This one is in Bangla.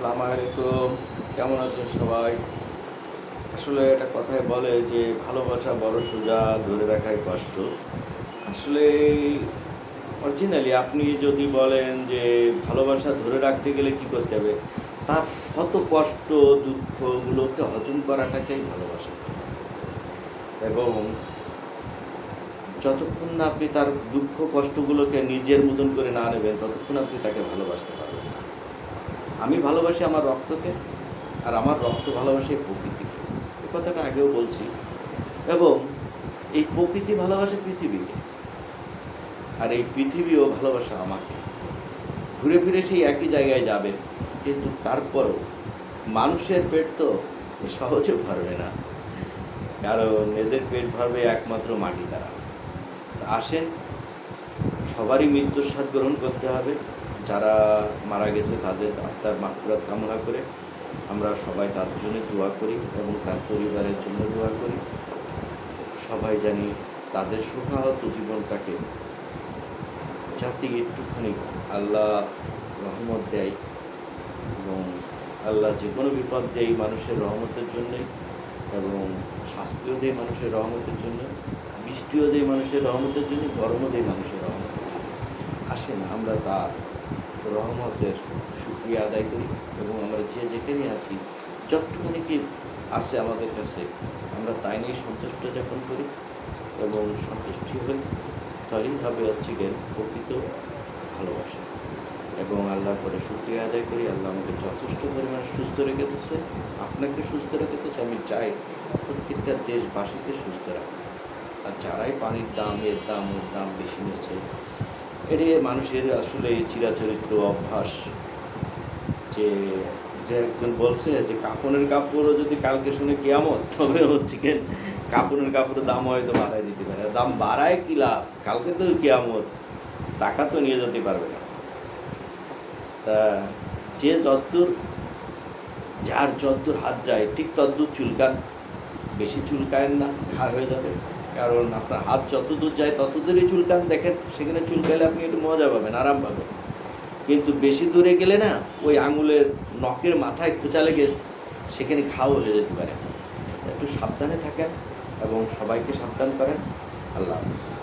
আসসালামু আলাইকুম। কেমন আছেন সবাই? আসলে একটা কথায় বলে যে, ভালোবাসা বড় সোজা, ধরে রাখাই কষ্ট। আসলে অরিজিনালি আপনি যদি বলেন যে, ভালোবাসা ধরে রাখতে গেলে কি করতে হবে? তার শত কষ্ট, দুঃখগুলোকে হজম করাটাকেই ভালোবাসা। এবং যতক্ষণ না আপনি তার দুঃখ কষ্টগুলোকে নিজের মতন করে না নেবেন, ততক্ষণ আপনি তাকে ভালোবাসতে পারবেন আমি ভালোবাসি আমার রক্তকে, আর আমার রক্ত ভালোবাসে প্রকৃতিকে এ কথাটা আগেও বলছি। এবং এই প্রকৃতি ভালোবাসে পৃথিবীকে, আর এই পৃথিবীও ভালোবাসে আমাকে। ঘুরে ফিরে সেই একই জায়গায় যাবে, কিন্তু তারপরও মানুষের পেট তো সহজে ভরবে না। কারণ এদের পেট ভরবে একমাত্র মাটি দ্বারা। আসেন, সবারই মৃত্যুর স্বাদ গ্রহণ করতে হবে। যারা মারা গেছে, তাদের আত্মার মাকড়াত কামনা করে আমরা সবাই তার জন্য দোয়া করি এবং তার পরিবারের জন্য দোয়া করি। সবাই জানি তাদের সুখাহত জীবনটাকে যাতে একটুখানি আল্লাহ রহমত দেয় এবং আল্লাহ যে কোনো বিপদ দেয় মানুষের রহমতের জন্যই এবং শাস্তিও দেয় মানুষের রহমতের জন্য, বৃষ্টিও দেয় মানুষের রহমতের জন্য, গরমও দেয় মানুষের রহমতের জন্য। আসেন, আমরা তার রহমতের সুক্রিয়া আদায় করি এবং আমরা যে যেখানে আছি যতটুখানি কি আছে আমাদের কাছে, আমরা তাই নিয়ে সন্তুষ্ট যাপন করি এবং সন্তুষ্টি হই। তাহলেই হবে হচ্ছে গেন প্রকৃত ভালোবাসা। এবং আল্লাহ করে সুক্রিয়া আদায় করি, আল্লাহ আমাকে যথেষ্ট পরিমাণে সুস্থ রেখেছে আপনাকে সুস্থ রেখেছে আমি চাই প্রত্যেকটা দেশবাসীকে সুস্থ রাখি আর যারাই পানির দাম, এর দাম, ওর দাম বেশি নিচ্ছে এটি মানুষের আসলে এই চিরাচরিত্র অভ্যাস যে যে একজন বলছে যে কাপড়ের কাপড়ও যদি কালকে শুনে কেয়ামত, তবে হচ্ছে কি কাপড়ের কাপড়ের দাম হয়তো বাড়ায় দিতে পারে। দাম বাড়ায় কি লাভ? কালকে তো কেয়ামত, টাকা তো নিয়ে যেতে পারবে না। তা যে যদ্দূর, যার যদ্দূর হাত যায়, ঠিক তদ্দূর চুলকান, বেশি চুলকায়েন না, ঘা হয়ে যাবে। কারণ আপনার হাত যত দূর যায় তত দূরই চুলকান, দেখেন সেখানে চুলকালে আপনি একটু মজা পাবেন, আরাম পাবেন। কিন্তু বেশি দূরে গেলে না, ওই আঙুলের নখের মাথায় খোঁচা লেগে সেখানে ঘাও হয়ে যেতে পারে। একটু সাবধানে থাকেন এবং সবাইকে সাবধান করেন। আল্লাহ হাফিজ।